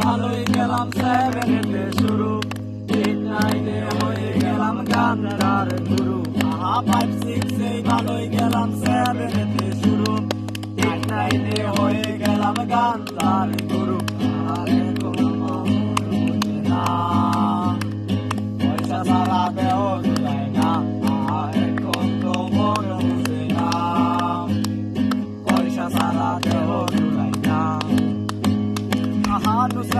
ভালোই গেলাম সেভেন হেটে শুরু। এইট নাইনে হয়ে গেলাম গান্ধার গুরু আহা ফাইভ সিক্স এই ভালোই গেলাম সেভেন হেটে শুরু। এইট নাইনে হয়ে গেলাম গান্ধার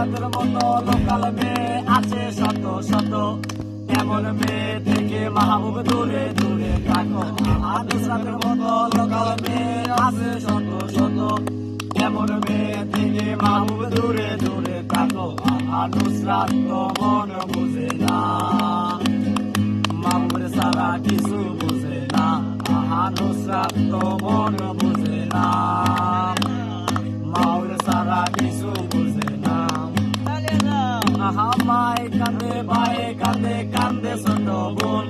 আহা মতো লোকাল মেয়ে আছে শত শত। এমন মেয়ে থেকে মাহবুব দূরে দূরে থাকো। আহা নুসরাতের মতো লোকাল মেয়ে আছে শত শত। এমন মেয়ে থেকে মাহবুব দূরে দূরে থাকো। আহা নুসরাত তো মন বুঝে না। মামুর সারা কিছু বুঝে না। আহা নুসরাত তো মন বুঝে কান্দে কান্দে ছোট বোন।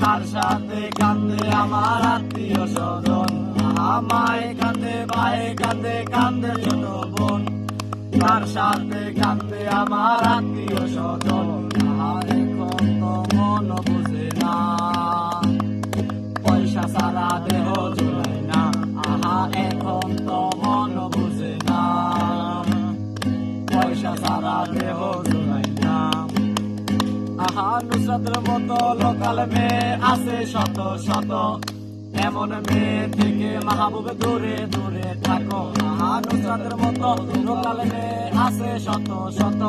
তার সাথে কান্দে আমার আত্মীয় স্বজন। আহা মায় কান্দে বায়ে কান্দে কান্দে ছোট বোন। তার সাথে কান্দে আমার আত্মীয় স্বজন। আহা এখন তো মন বুঝে না। পয়সা সারা দেহ জোড়ায় না। আহা, এখন তো মন বুঝে না। পয়সা সারা দেহ জোড়ায় না আহা নুসরাতের মতো লোকাল মেয়ে আছে শত শত। এমন মেয়ে থেকে মাহবুব দূরে দূরে থাকো। আহা নুসরাতের মতো লোকাল মেয়ে আছে শত শত।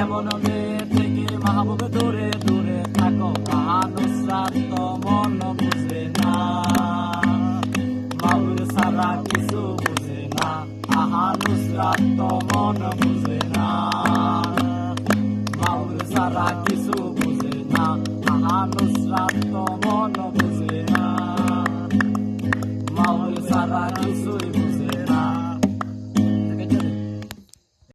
এমন মেয়ে থেকে মাহবুব দূরে দূরে থাকো। আহা নুসরাত তো মন বুঝে না। মাউর সারা কিছু বুঝে না। আহা নুসরাত তো মন বুঝে না। সারা কিছু বুঝে না আহা নুসরাত তো মন বুঝে না। মাউর সারা কিছুই